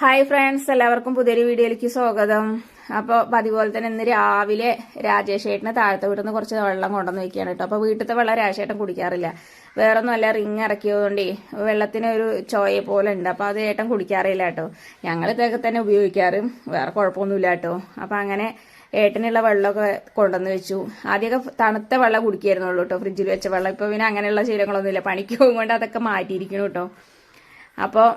Hi friends എല്ലാവർക്കും പുതിയൊരു വീഡിയോയിലേക്ക് സ്വാഗതം. അപ്പോൾ അതുപോലെ തന്നെ ഇന്ന് രാവിലെ രാജേഷ് ഏട്ടന് താഴത്തെ വീട്ടിൽ നിന്ന് കുറച്ച് വെള്ളം കൊണ്ടുവന്ന് വെക്കുകയാണ് കേട്ടോ. അപ്പോൾ വീട്ടിലത്തെ വെള്ളം രാജേട്ടൻ കുടിക്കാറില്ല. വേറെ ഒന്നുമല്ല റിങ് ഇറക്കിയതുകൊണ്ടേ വെള്ളത്തിന് ഒരു ചോയ പോലെ ഉണ്ട്. അപ്പോൾ അത് ഏട്ടൻ കുടിക്കാറില്ല കേട്ടോ. ഞങ്ങൾ ഇതൊക്കെ തന്നെ ഉപയോഗിക്കാറ്. വേറെ കുഴപ്പമൊന്നുമില്ല കേട്ടോ. അപ്പോൾ അങ്ങനെ ഏട്ടനുള്ള വെള്ളമൊക്കെ കൊണ്ടുവന്ന് വെച്ചു. ആദ്യമൊക്കെ തണുത്ത വെള്ളം കുടിക്കായിരുന്നുള്ളൂ കേട്ടോ. ഫ്രിഡ്ജിൽ വെച്ച വെള്ളം. ഇപ്പോൾ പിന്നെ അങ്ങനെയുള്ള ശീലങ്ങളൊന്നുമില്ല. പണിക്ക് പോകുമ്പോൾ അതൊക്കെ മാറ്റിയിരിക്കണം കേട്ടോ. അപ്പോൾ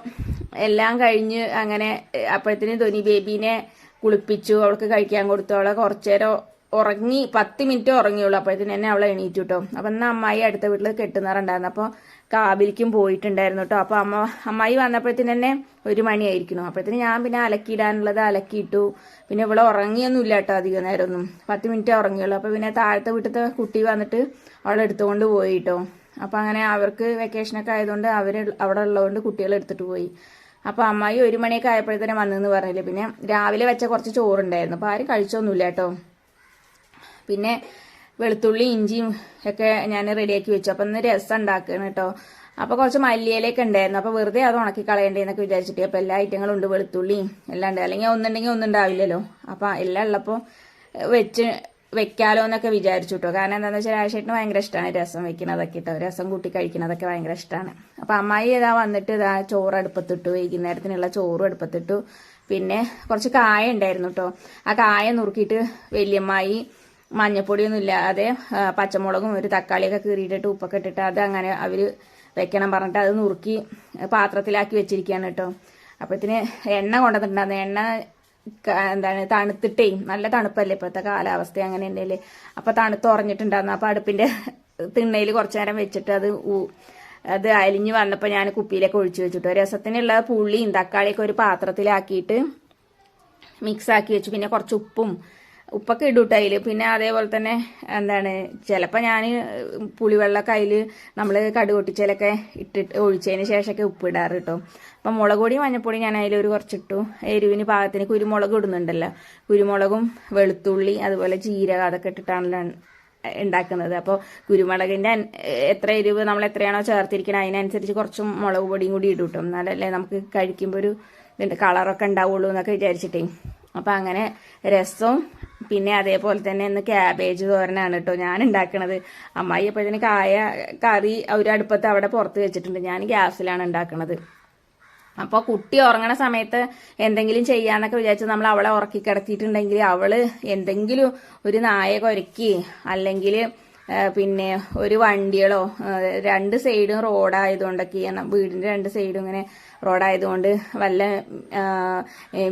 എല്ലാം കഴിഞ്ഞ് അങ്ങനെ അപ്പോഴത്തേന് ധോനി ബേബീനെ കുളിപ്പിച്ചു അവൾക്ക് കഴിക്കാൻ കൊടുത്തു. അവളെ കുറച്ചു നേരം ഉറങ്ങി പത്ത് മിനിറ്റ് ഉറങ്ങിയുള്ളൂ. അപ്പോഴത്തേന് തന്നെ അവളെ എണീറ്റു കേട്ടോ അപ്പം എന്നാൽ അമ്മായി അടുത്ത വീട്ടിൽ കെട്ടുന്നറുണ്ടായിരുന്നു അപ്പോൾ കാബിലിക്കും പോയിട്ടുണ്ടായിരുന്നു കേട്ടോ അപ്പോൾ അമ്മ അമ്മായി വന്നപ്പോഴത്തേന് തന്നെ ഒരു മണിയായിരിക്കണം അപ്പോഴത്തേന് ഞാൻ പിന്നെ അലക്കിയിടാനുള്ളത് അലക്കിയിട്ടു. പിന്നെ ഇവിടെ ഉറങ്ങിയൊന്നുമില്ല കേട്ടോ അധികം നേരമൊന്നും. പത്ത് മിനിറ്റ് ഉറങ്ങിയുള്ളൂ. അപ്പോൾ പിന്നെ താഴത്തെ വീട്ടിലത്തെ കുട്ടി വന്നിട്ട് അവളെ എടുത്തുകൊണ്ട് പോയി അപ്പോൾ അങ്ങനെ അവർക്ക് വെക്കേഷനൊക്കെ ആയതുകൊണ്ട് അവർ അവിടെ ഉള്ളതുകൊണ്ട് കുട്ടികൾ എടുത്തിട്ട് പോയി. അപ്പോൾ അമ്മായി ഒരു മണിയൊക്കെ ആയപ്പോഴത്തേനെ വന്നെന്ന് പറഞ്ഞില്ലേ. പിന്നെ രാവിലെ വെച്ച കുറച്ച് ചോറുണ്ടായിരുന്നു. അപ്പോൾ ആരും കഴിച്ചൊന്നുമില്ല കേട്ടോ. പിന്നെ വെളുത്തുള്ളി ഇഞ്ചിയും ഒക്കെ ഞാൻ റെഡിയാക്കി വെച്ചു. അപ്പം ഇന്ന് രസം ഉണ്ടാക്കുകയാണ് കേട്ടോ. അപ്പോൾ കുറച്ച് മല്ലിയിലൊക്കെ ഉണ്ടായിരുന്നു. അപ്പോൾ വെറുതെ അത് ഉണക്കി കളയണ്ടേന്നൊക്കെ വിചാരിച്ചിട്ട്. അപ്പോൾ എല്ലാ ഐറ്റങ്ങളും ഉണ്ട്. വെളുത്തുള്ളിയും എല്ലാം ഉണ്ട്. അല്ലെങ്കിൽ ഒന്നുണ്ടെങ്കിൽ ഒന്നും ഉണ്ടാവില്ലല്ലോ. അപ്പോൾ എല്ലാം ഉള്ളപ്പോൾ വെച്ച് വെക്കാലോ എന്നൊക്കെ വിചാരിച്ചു കേട്ടോ കാരണം എന്താണെന്ന് വെച്ചാൽ രാജേട്ടന് ഭയങ്കര ഇഷ്ടമാണ് രസം വെക്കുന്നതൊക്കെ രസം കൂട്ടി കഴിക്കുന്നതൊക്കെ ഭയങ്കര ഇഷ്ടമാണ് അപ്പം അമ്മായി ഇതാ വന്നിട്ട് ഇതാ ചോറ് അടുപ്പത്തിട്ടു വൈകുന്നേരത്തിനുള്ള ചോറും അടുപ്പത്തിട്ടു. പിന്നെ കുറച്ച് കായ ഉണ്ടായിരുന്നു കേട്ടോ ആ കായ നുറുക്കിയിട്ട് വലിയമ്മായി മഞ്ഞപ്പൊടിയൊന്നും ഇല്ലാതെ പച്ചമുളകും ഒരു തക്കാളിയൊക്കെ കീറിയിട്ടിട്ട് ഉപ്പൊക്കെ ഇട്ടിട്ട് അത് അങ്ങനെ അവർ വെക്കണം പറഞ്ഞിട്ട് അത് നുറുക്കി പാത്രത്തിലാക്കി വെച്ചിരിക്കുകയാണ് കേട്ടോ അപ്പോഴത്തിന് എണ്ണ കൊണ്ടുവന്നിട്ടുണ്ടായിരുന്നു. എണ്ണ എന്താണ് തണുത്തിട്ടേ നല്ല തണുപ്പല്ലേ ഇപ്പോഴത്തെ കാലാവസ്ഥ അങ്ങനെ തന്നെയല്ലേ അപ്പൊ തണുത്ത് ഉറഞ്ഞിട്ടുണ്ടായിരുന്നു അപ്പൊ അടുപ്പിന്റെ തിണ്ണയിൽ കുറച്ചു നേരം വെച്ചിട്ട് അത് അത് അലിഞ്ഞ് വന്നപ്പോൾ ഞാൻ കുപ്പിയിലേക്ക് ഒഴിച്ചു വെച്ചിട്ടു. രസത്തിനുള്ള പുള്ളിയും തക്കാളിയൊക്കെ ഒരു പാത്രത്തിലാക്കിയിട്ട് മിക്സ് ആക്കി വെച്ചു. പിന്നെ കുറച്ച് ഉപ്പും ഉപ്പൊക്കെ ഇടൂട്ടോ അതിൽ പിന്നെ അതേപോലെ തന്നെ എന്താണ് ചിലപ്പോൾ ഞാൻ പുളിവെള്ളമൊക്കെ അതിൽ നമ്മൾ കടുകൊട്ടിച്ചലൊക്കെ ഇട്ടിട്ട് ഒഴിച്ചതിന് ശേഷമൊക്കെ ഉപ്പ് ഇടാറ് കേട്ടോ അപ്പം മുളക് പൊടി മഞ്ഞപ്പൊടി ഞാൻ അതിൽ ഒരു കുറച്ചിട്ടു. എരിവിന് പാകത്തിന് കുരുമുളക് ഇടുന്നുണ്ടല്ലോ. കുരുമുളകും വെളുത്തുള്ളി അതുപോലെ ജീരകം അതൊക്കെ ഇട്ടിട്ടാണല്ലോ ഉണ്ടാക്കുന്നത്. അപ്പോൾ കുരുമുളകിന്റെ എത്ര എരിവ് നമ്മൾ എത്രയാണോ ചേർത്തിരിക്കുന്നത് അതിനനുസരിച്ച് കുറച്ച് മുളക് പൊടിയും കൂടി ഇടും എന്നാലല്ലേ നമുക്ക് കഴിക്കുമ്പോൾ ഒരു കളറൊക്കെ ഉണ്ടാവുള്ളൂ എന്നൊക്കെ വിചാരിച്ചിട്ടേ. അപ്പം അങ്ങനെ രസവും പിന്നെ അതേപോലെ തന്നെ ഇന്ന് ക്യാബേജ് തോരനാണ് കേട്ടോ ഞാൻ ഉണ്ടാക്കണത് അമ്മായി അപ്പോഴത്തേന് കായ കറി ഒരു അടുപ്പത്ത് അവിടെ പുറത്ത് വെച്ചിട്ടുണ്ട്. ഞാൻ ഗ്യാസിലാണ് ഉണ്ടാക്കണത്. അപ്പോൾ കുട്ടി ഉറങ്ങണ സമയത്ത് എന്തെങ്കിലും ചെയ്യാന്നൊക്കെ വിചാരിച്ച് നമ്മൾ അവളെ ഉറക്കി കിടത്തിയിട്ടുണ്ടെങ്കിൽ അവൾ എന്തെങ്കിലും ഒരു നായ അല്ലെങ്കിൽ പിന്നെ ഒരു വണ്ടികളോ രണ്ട് സൈഡും റോഡായതുകൊണ്ടൊക്കെ വീടിന്റെ രണ്ട് സൈഡും ഇങ്ങനെ റോഡായതുകൊണ്ട് വല്ല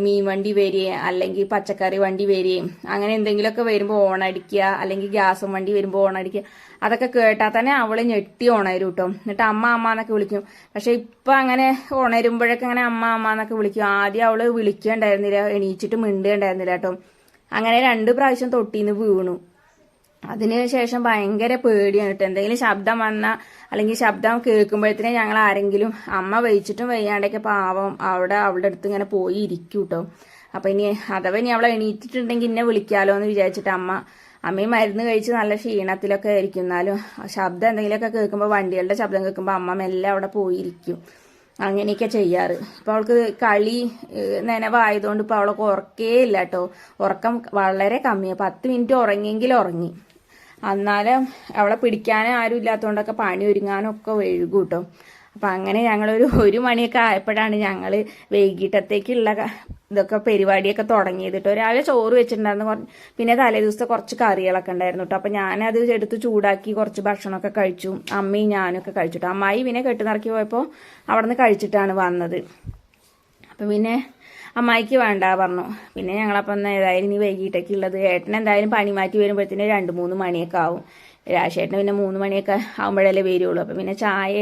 മീൻ വണ്ടി വരികയും അല്ലെങ്കിൽ പച്ചക്കറി വണ്ടി വരികയും അങ്ങനെ എന്തെങ്കിലുമൊക്കെ വരുമ്പോൾ ഓണടിക്കുക അല്ലെങ്കിൽ ഗ്യാസും വണ്ടി വരുമ്പോൾ ഓണടിക്കുക അതൊക്കെ കേട്ടാൽ തന്നെ അവൾ ഞെട്ടി ഉണരും കേട്ടോ എന്നിട്ട് അമ്മ അമ്മ എന്നൊക്കെ വിളിക്കും. പക്ഷെ ഇപ്പൊ അങ്ങനെ ഉണരുമ്പോഴൊക്കെ അങ്ങനെ അമ്മ അമ്മ എന്നൊക്കെ വിളിക്കും. ആദ്യം അവൾ വിളിക്കുകയുണ്ടായിരുന്നില്ല എണീച്ചിട്ട് മിണ്ടുകയുണ്ടായിരുന്നില്ല കേട്ടോ അങ്ങനെ രണ്ട് പ്രാവശ്യം തൊട്ടിന്ന് വീണു. അതിനുശേഷം ഭയങ്കര പേടിയാണ് കേട്ടോ. എന്തെങ്കിലും ശബ്ദം വന്ന അല്ലെങ്കിൽ ശബ്ദം കേൾക്കുമ്പോഴത്തേനെ ഞങ്ങൾ ആരെങ്കിലും അമ്മ വഹിച്ചിട്ടും വയ്യാണ്ടൊക്കെ പാവം അവിടെ അവളുടെ അടുത്ത് ഇങ്ങനെ പോയി ഇരിക്കും കേട്ടോ. അപ്പൊ ഇനി അഥവാ ഇനി അവളെ എണീറ്റിട്ടുണ്ടെങ്കിൽ ഇന്നെ വിളിക്കാലോ എന്ന് വിചാരിച്ചിട്ട് അമ്മ അമ്മയും മരുന്ന് കഴിച്ച് നല്ല ക്ഷീണത്തിലൊക്കെ ആയിരിക്കും. എന്നാലും ശബ്ദം എന്തെങ്കിലുമൊക്കെ കേൾക്കുമ്പോൾ വണ്ടികളുടെ ശബ്ദം കേൾക്കുമ്പോൾ അമ്മ മെല്ലെ അവിടെ പോയിരിക്കും അങ്ങനെയൊക്കെ ചെയ്യാറ്. ഇപ്പൊ അവൾക്ക് കളി നനവായതുകൊണ്ട് ഇപ്പൊ അവളൊക്കെ ഉറക്കേ ഇല്ല കേട്ടോ. ഉറക്കം വളരെ കമ്മിയാണ് പത്ത് മിനിറ്റ് ഉറങ്ങിയെങ്കിൽ ഉറങ്ങി. എന്നാലും അവളെ പിടിക്കാനും ആരും ഇല്ലാത്തതുകൊണ്ടൊക്കെ പണി ഒരുങ്ങാനും ഒക്കെ വഴുകും കേട്ടോ അപ്പം അങ്ങനെ ഞങ്ങളൊരു ഒരു മണിയൊക്കെ ആയപ്പോഴാണ് ഞങ്ങൾ വൈകിട്ടത്തേക്കുള്ള ഇതൊക്കെ പരിപാടിയൊക്കെ തുടങ്ങിയത് കേട്ടോ രാവിലെ ചോറ് വെച്ചിട്ടുണ്ടായിരുന്നു. കുറ- പിന്നെ തലേ ദിവസത്തെ കുറച്ച് കറികളൊക്കെ ഉണ്ടായിരുന്നു കേട്ടോ അപ്പം ഞാനത് എടുത്ത് ചൂടാക്കി കുറച്ച് ഭക്ഷണമൊക്കെ കഴിച്ചു. അമ്മയും ഞാനൊക്കെ കഴിച്ചു കേട്ടോ അമ്മായി പിന്നെ കെട്ടുനിറക്കി പോയപ്പോൾ അവിടെ നിന്ന് കഴിച്ചിട്ടാണ് വന്നത്. അപ്പം പിന്നെ അമ്മായിക്ക് വേണ്ട പറഞ്ഞു. പിന്നെ ഞങ്ങളപ്പം ഏതായാലും ഇനി വൈകിട്ടൊക്കെ ഉള്ളത്. ഏട്ടൻ എന്തായാലും പണി മാറ്റി വരുമ്പോഴത്തേന് രണ്ട് മൂന്ന് മണിയൊക്കെ ആവും. രാശേട്ടന് പിന്നെ മൂന്ന് മണിയൊക്കെ ആകുമ്പോഴല്ലേ വരുള്ളൂ. അപ്പം പിന്നെ ചായ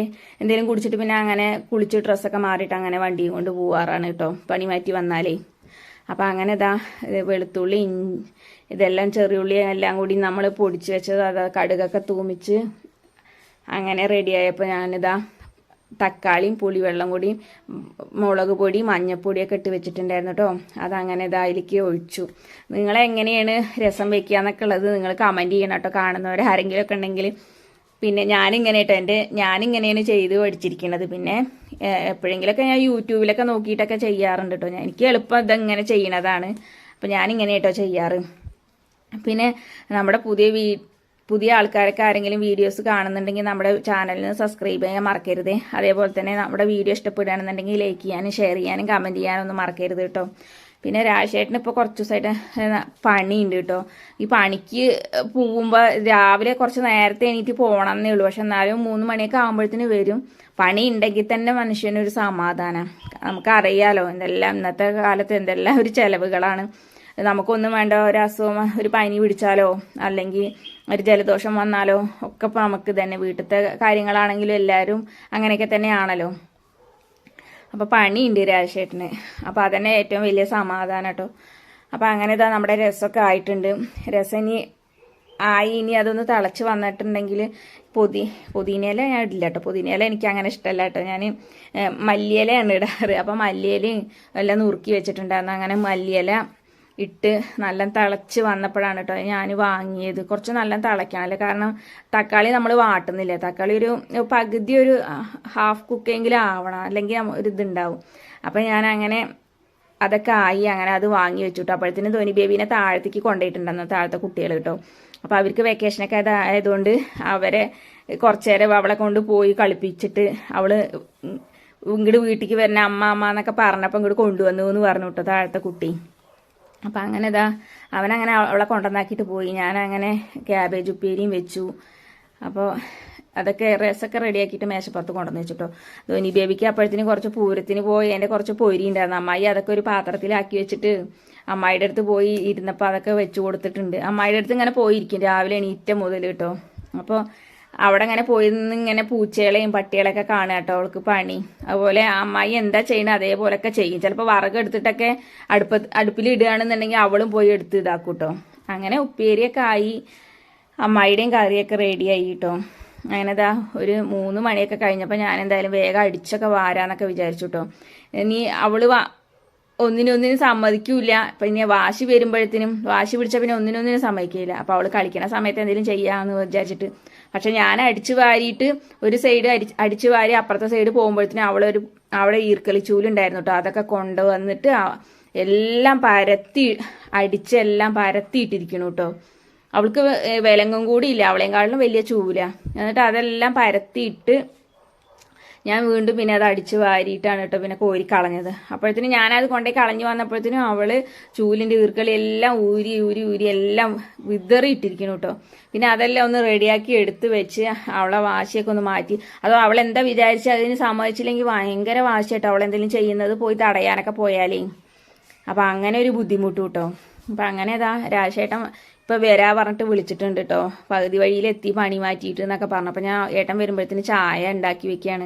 എന്തെങ്കിലും കുടിച്ചിട്ട് പിന്നെ അങ്ങനെ കുളിച്ച് ഡ്രസ്സൊക്കെ മാറിയിട്ട് അങ്ങനെ വണ്ടിയും കൊണ്ട് പോവാറാണ് കേട്ടോ പണി മാറ്റി വന്നാലേ. അപ്പം അങ്ങനെ ഇതാ വെളുത്തുള്ളി ഇതെല്ലാം ചെറിയുള്ളി എല്ലാം കൂടി നമ്മൾ പൊടിച്ച് വെച്ചത് അത് കടുകൊക്കെ തൂമിച്ച് അങ്ങനെ റെഡിയായപ്പോൾ ഞാനിതാ തക്കാളിയും പുളിവെള്ളം കൂടിയും മുളക് പൊടി മഞ്ഞപ്പൊടിയൊക്കെ ഇട്ട് വെച്ചിട്ടുണ്ടായിരുന്നു കേട്ടോ അതങ്ങനെ ഇതായിരിക്കും ഒഴിച്ചു. നിങ്ങൾ എങ്ങനെയാണ് രസം വെക്കുക എന്നൊക്കെ ഉള്ളത് നിങ്ങൾ കമന്റ് ചെയ്യണം കേട്ടോ കാണുന്നവർ ആരെങ്കിലും ഒക്കെ ഉണ്ടെങ്കിൽ പിന്നെ ഞാനിങ്ങനെ കേട്ടോ എന്റെ ഞാനിങ്ങനെയാണ് ചെയ്ത് പഠിച്ചിരിക്കുന്നത് പിന്നെ എപ്പോഴെങ്കിലൊക്കെ ഞാൻ യൂട്യൂബിലൊക്കെ നോക്കിയിട്ടൊക്കെ ചെയ്യാറുണ്ട് കേട്ടോ എനിക്ക് എളുപ്പം ഇതെങ്ങനെ ചെയ്യണതാണ്. അപ്പം ഞാനിങ്ങനെ കേട്ടോ ചെയ്യാറ്. പിന്നെ നമ്മുടെ പുതിയ വീ പുതിയ ആൾക്കാരൊക്കെ ആരെങ്കിലും വീഡിയോസ് കാണുന്നുണ്ടെങ്കിൽ നമ്മുടെ ചാനലിന് സബ്സ്ക്രൈബ് ചെയ്യാൻ മറക്കരുത്. അതേപോലെ തന്നെ നമ്മുടെ വീഡിയോ ഇഷ്ടപ്പെടുകയാണെന്നുണ്ടെങ്കിൽ ലൈക്ക് ചെയ്യാനും ഷെയർ ചെയ്യാനും കമന്റ് ചെയ്യാനും ഒന്നും മറക്കരുത് കേട്ടോ. പിന്നെ രാജേട്ടന് ഇപ്പോൾ കുറച്ച് ദിവസമായിട്ട് പണി പണിയുണ്ട് കേട്ടോ. ഈ പണിക്ക് പോകുമ്പോൾ രാവിലെ കുറച്ച് നേരത്തെ എണീറ്റ് പോകണം എന്നേ ഉള്ളൂ. പക്ഷെ എന്നാലും മൂന്ന് മണിയൊക്കെ ആകുമ്പോഴത്തേന് വരും. പണി ഉണ്ടെങ്കിൽ തന്നെ മനുഷ്യനൊരു സമാധാനം. നമുക്കറിയാലോ എന്തെല്ലാം ഇന്നത്തെ കാലത്ത് എന്തെല്ലാം ഒരു ചെലവുകളാണ്. നമുക്കൊന്നും വേണ്ട ഒരു അസുഖം ഒരു പനി പിടിച്ചാലോ അല്ലെങ്കിൽ ഒരു ജലദോഷം വന്നാലോ ഒക്കെ ഇപ്പം നമുക്ക് തന്നെ വീട്ടിലത്തെ കാര്യങ്ങളാണെങ്കിലും എല്ലാവരും അങ്ങനെയൊക്കെ തന്നെയാണല്ലോ. അപ്പോൾ പണിയുണ്ട് രാജശേഖരന് അപ്പോൾ അതന്നെ ഏറ്റവും വലിയ സമാധാനം കേട്ടോ. അപ്പോൾ അങ്ങനെ ഇതാ നമ്മുടെ രസമൊക്കെ ആയിട്ടുണ്ട്. രസം ഇനി ആയി ഇനി അതൊന്ന് തിളച്ച് വന്നിട്ടുണ്ടെങ്കിൽ പൊതി പുതിനയില ഞാൻ ഇടില്ല കേട്ടോ. പുതിനയില എനിക്ക് അങ്ങനെ ഇഷ്ടമല്ല കേട്ടോ. ഞാൻ മല്ലിയിലയാണ് ഇടാറ്. അപ്പോൾ മല്ലിയിലയും എല്ലാം നുറുക്കി വെച്ചിട്ടുണ്ടായിരുന്നു. അങ്ങനെ മല്ലിയില ഇട്ട് നല്ല തിളച്ച് വന്നപ്പോഴാണ് കേട്ടോ ഞാൻ വാങ്ങിയത്. കുറച്ച് നല്ല തിളയ്ക്കണമല്ലോ കാരണം തക്കാളി നമ്മൾ വാട്ടുന്നില്ല? തക്കാളി ഒരു പകുതി ഒരു ഹാഫ് കുക്കെങ്കിലും ആവണം. അല്ലെങ്കിൽ ഒരു ഇതുണ്ടാവും. അപ്പം ഞാൻ അങ്ങനെ അതൊക്കെ ആയി അങ്ങനെ അത് വാങ്ങി വെച്ചു കേട്ടോ അപ്പോഴത്തേന് ധോനി ബേബീനെ താഴത്തേക്ക് കൊണ്ടുപോയിട്ടുണ്ടെന്ന് താഴത്തെ കുട്ടികൾ കേട്ടോ അപ്പോൾ അവർക്ക് വെക്കേഷനൊക്കെ ആയതുകൊണ്ട് അവരെ കുറച്ചു നേരം അവളെ കൊണ്ട് പോയി കളിപ്പിച്ചിട്ട് അവൾ ഇങ്ങോട്ട് വീട്ടിലേക്ക് വരുന്ന അമ്മ അമ്മ എന്നൊക്കെ പറഞ്ഞപ്പോൾ ഇങ്ങോട്ട് കൊണ്ടുവന്നു എന്ന് പറഞ്ഞു കേട്ടോ താഴത്തെ കുട്ടി. അപ്പം അങ്ങനെ ഇതാ അവനങ്ങനെ അവളെ കൊണ്ടുവന്നാക്കിയിട്ട് പോയി. ഞാനങ്ങനെ ക്യാബേജ് ഉപ്പേരിയും വെച്ചു. അപ്പോൾ അതൊക്കെ റസൊക്കെ റെഡിയാക്കിയിട്ട് മേശപ്പുറത്ത് കൊണ്ടുവന്ന് വെച്ചിട്ടോ. ധോനി ബേബിക്ക് അപ്പോഴത്തേന് കുറച്ച് പൂരത്തിന് പോയി. അതിന്റെ കുറച്ച് പൊരി ഉണ്ടായിരുന്നു അമ്മായി അതൊക്കെ ഒരു പാത്രത്തിലാക്കി വെച്ചിട്ട് അമ്മായിയുടെ അടുത്ത് പോയി ഇരുന്നപ്പോൾ അതൊക്കെ വെച്ച് കൊടുത്തിട്ടുണ്ട്. അമ്മായിയുടെ അടുത്ത് ഇങ്ങനെ പോയിരിക്കും. രാവിലെ എണീറ്റ മുതൽ കേട്ടോ. അപ്പോൾ അവിടെ ഇങ്ങനെ പോയി നിന്ന് ഇങ്ങനെ പൂച്ചകളെയും പട്ടികളെയൊക്കെ കാണുക കേട്ടോ അവൾക്ക് പണി. അതുപോലെ അമ്മായി എന്താ ചെയ്യണത് അതേപോലെയൊക്കെ ചെയ്യും. ചിലപ്പോൾ വറക് എടുത്തിട്ടൊക്കെ അടുപ്പ അടുപ്പിൽ ഇടുകയാണെന്നുണ്ടെങ്കിൽ അവളും പോയി എടുത്ത് ഇതാക്കും കേട്ടോ അങ്ങനെ ഉപ്പേരിയൊക്കെ ആയി. അമ്മായിയുടെയും കറിയൊക്കെ റെഡിയായി കേട്ടോ അങ്ങനെ ഇതാ ഒരു മൂന്ന് മണിയൊക്കെ കഴിഞ്ഞപ്പോൾ ഞാൻ എന്തായാലും വേഗം അടിച്ചൊക്കെ വാരാന്നൊക്കെ വിചാരിച്ചു കേട്ടോ ഇനി അവൾ ഒന്നിനൊന്നിനും സമ്മതിക്കൂല അപ്പൊ ഇനി വാശി വരുമ്പോഴത്തേനും വാശി പിടിച്ച പിന്നെ ഒന്നിനൊന്നിനും സമ്മതിക്കില്ല. അപ്പൊ അവൾ കളിക്കണ സമയത്ത് എന്തെങ്കിലും ചെയ്യാന്ന് വിചാരിച്ചിട്ട് പക്ഷെ ഞാൻ അടിച്ചു വാരിയിട്ട് ഒരു സൈഡ് അടി അടിച്ചു വാരി അപ്പുറത്തെ സൈഡ് പോകുമ്പോഴത്തേനും അവിടെ ഈർക്കളി ചൂലുണ്ടായിരുന്നു കേട്ടോ അതൊക്കെ കൊണ്ടുവന്നിട്ട് എല്ലാം പരത്തി അടിച്ചെല്ലാം പരത്തിയിട്ടിരിക്കണു കേട്ടോ അവൾക്ക് വിലങ്ങും കൂടി ഇല്ല. വലിയ ചൂല. എന്നിട്ട് അതെല്ലാം പരത്തിയിട്ട് ഞാൻ വീണ്ടും പിന്നെ അത് അടിച്ച് വാരിയിട്ടാണ് കേട്ടോ പിന്നെ കോരി കളഞ്ഞത്. അപ്പോഴത്തേനും ഞാനത് കൊണ്ടേ കളഞ്ഞു വന്നപ്പോഴത്തേനും അവൾ ചൂലിന്റെ ഈർക്കളി എല്ലാം ഊരി ഊരി ഊരി എല്ലാം വിതറി ഇട്ടിരിക്കുന്നു കേട്ടോ. പിന്നെ അതെല്ലാം ഒന്ന് റെഡിയാക്കി എടുത്തു വെച്ച് അവളെ വാശിയൊക്കെ ഒന്ന് മാറ്റി. അതോ അവൾ എന്താ വിചാരിച്ച്? അതിന് സമ്മതിച്ചില്ലെങ്കിൽ ഭയങ്കര വാശിയായിട്ടോ അവൾ എന്തെങ്കിലും ചെയ്യുന്നത് പോയി തടയാനൊക്കെ പോയാലേ. അപ്പൊ അങ്ങനെ ഒരു ബുദ്ധിമുട്ട് കേട്ടോ. അപ്പൊ അങ്ങനെ ഇതാ രാജേട്ടൻ ഇപ്പൊ വരാ പറഞ്ഞിട്ട് വിളിച്ചിട്ടുണ്ട് കേട്ടോ പകുതി വഴിയിൽ എത്തി പണി മാറ്റിയിട്ട് എന്നൊക്കെ പറഞ്ഞു. അപ്പൊ ഞാൻ ഏട്ടൻ വരുമ്പോഴത്തേന് ചായ ഉണ്ടാക്കി വെക്കുകയാണ്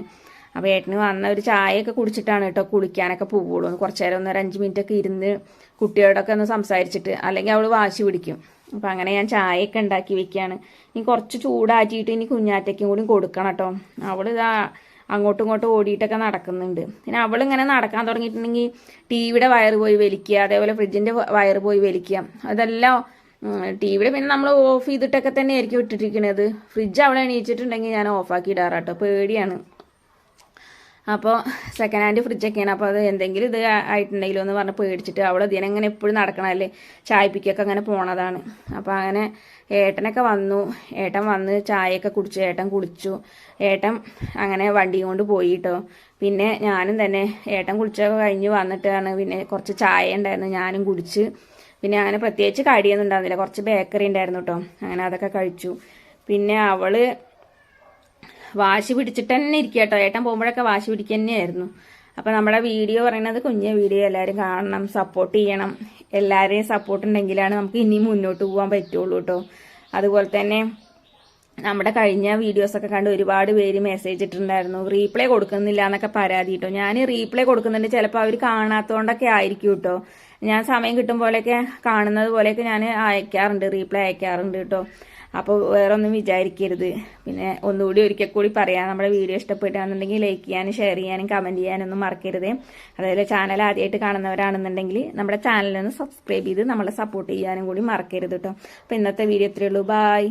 അപ്പൊ ഏട്ടന് വന്ന ഒരു ചായയൊക്കെ കുടിച്ചിട്ടാണ് കേട്ടോ കുളിക്കാനൊക്കെ പോവുള്ളൂ. കുറച്ചു നേരം ഒന്ന് ഒരു അഞ്ച് മിനിറ്റ് ഒക്കെ ഇരുന്ന് കുട്ടിയോടൊക്കെ ഒന്ന് സംസാരിച്ചിട്ട് അല്ലെങ്കിൽ അവൾ വാശി പിടിക്കും. അപ്പൊ അങ്ങനെ ഞാൻ ചായയൊക്കെ ഉണ്ടാക്കി വെക്കുകയാണ് ഇനി കുറച്ച് ചൂടാറ്റിയിട്ട് ഇനി കുഞ്ഞാറ്റയ്ക്കും കൂടി കൊടുക്കണം കേട്ടോ അവൾ ഇതാ അങ്ങോട്ടും ഇങ്ങോട്ടും ഓടിയിട്ടൊക്കെ നടക്കുന്നുണ്ട്. പിന്നെ ഇങ്ങനെ നടക്കാൻ തുടങ്ങിയിട്ടുണ്ടെങ്കിൽ ടി വിയുടെ വയറ് പോയി വലിക്കുക അതേപോലെ ഫ്രിഡ്ജിന്റെ വയറ് പോയി വലിക്കുക അതെല്ലാം ടി വിയുടെ പിന്നെ നമ്മൾ ഓഫ് ചെയ്തിട്ടൊക്കെ തന്നെ ആയിരിക്കും ഇട്ടിട്ടിരിക്കണത് ഫ്രിഡ്ജ് അവിടെ എണീച്ചിട്ടുണ്ടെങ്കിൽ ഞാൻ ഓഫാക്കി ഇടാറാട്ടോ. പേടിയാണ്. അപ്പോൾ സെക്കൻഡ് ഹാൻഡ് ഫ്രിഡ്ജൊക്കെയാണ് അപ്പോൾ അത് എന്തെങ്കിലും ഇത് ആയിട്ടുണ്ടെങ്കിലോ എന്ന് പറഞ്ഞ് പേടിച്ചിട്ട് അവൾ ഇതിനെങ്ങനെ എപ്പോഴും നടക്കണമല്ലേ ചായപ്പിക്കൊക്കെ അങ്ങനെ പോണതാണ്. അപ്പോൾ അങ്ങനെ ഏട്ടനൊക്കെ വന്നു. ഏട്ടൻ വന്ന് ചായയൊക്കെ കുടിച്ചു. ഏട്ടൻ കുളിച്ചു. ഏട്ടൻ അങ്ങനെ വണ്ടിയും കൊണ്ട് പോയി കേട്ടോ പിന്നെ ഞാനും തന്നെ ഏട്ടൻ കുളിച്ചൊക്കെ കഴിഞ്ഞ് വന്നിട്ടാണ് പിന്നെ കുറച്ച് ചായ ഉണ്ടായിരുന്നു. ഞാനും കുടിച്ച് പിന്നെ അങ്ങനെ പ്രത്യേകിച്ച് കടിയൊന്നും ഉണ്ടായിരുന്നില്ല. കുറച്ച് ബേക്കറി ഉണ്ടായിരുന്നു കേട്ടോ അങ്ങനെ അതൊക്കെ കഴിച്ചു. പിന്നെ അവൾ വാശി പിടിച്ചിട്ട് തന്നെ ഇരിക്കുക കേട്ടോ ഏട്ടൻ പോകുമ്പോഴൊക്കെ വാശി പിടിക്കുക തന്നെയായിരുന്നു. അപ്പം നമ്മുടെ വീഡിയോ പറയുന്നത് കുഞ്ഞ വീഡിയോ. എല്ലാവരും കാണണം സപ്പോർട്ട് ചെയ്യണം. എല്ലാവരെയും സപ്പോർട്ട് ഉണ്ടെങ്കിലാണ് നമുക്ക് ഇനിയും മുന്നോട്ട് പോകാൻ പറ്റുള്ളൂ കേട്ടോ അതുപോലെ തന്നെ നമ്മുടെ കഴിഞ്ഞ വീഡിയോസൊക്കെ കണ്ട് ഒരുപാട് പേര് മെസ്സേജ് ഇട്ടിട്ടുണ്ടായിരുന്നു. റീപ്ലൈ കൊടുക്കുന്നില്ല എന്നൊക്കെ പരാതി കേട്ടോ ഞാൻ റീപ്ലൈ കൊടുക്കുന്നുണ്ട്. ചിലപ്പോൾ അവർ കാണാത്തതുകൊണ്ടൊക്കെ ആയിരിക്കും കേട്ടോ ഞാൻ സമയം കിട്ടും പോലെയൊക്കെ കാണുന്നത് പോലെയൊക്കെ ഞാൻ അയക്കാറുണ്ട് റീപ്ലൈ അയക്കാറുണ്ട് കേട്ടോ. അപ്പോൾ വേറെ ഒന്നും വിചാരിക്കരുത്. പിന്നെ ഒന്നുകൂടി ഒരിക്കൽ കൂടി പറയാം. നമ്മുടെ വീഡിയോ ഇഷ്ടപ്പെട്ടാണെന്നുണ്ടെങ്കിൽ ലൈക്ക് ചെയ്യാനും ഷെയർ ചെയ്യാനും കമന്റ് ചെയ്യാനൊന്നും മറക്കരുത്. അതായത് ചാനൽ ആദ്യമായിട്ട് കാണുന്നവരാണെന്നുണ്ടെങ്കിൽ നമ്മുടെ ചാനലൊന്ന് സബ്സ്ക്രൈബ് ചെയ്ത് നമ്മളെ സപ്പോർട്ട് ചെയ്യാനും കൂടി മറക്കരുത് കേട്ടോ. അപ്പോൾ ഇന്നത്തെ വീഡിയോ ഇത്രയേ ഉള്ളൂ. ബായ്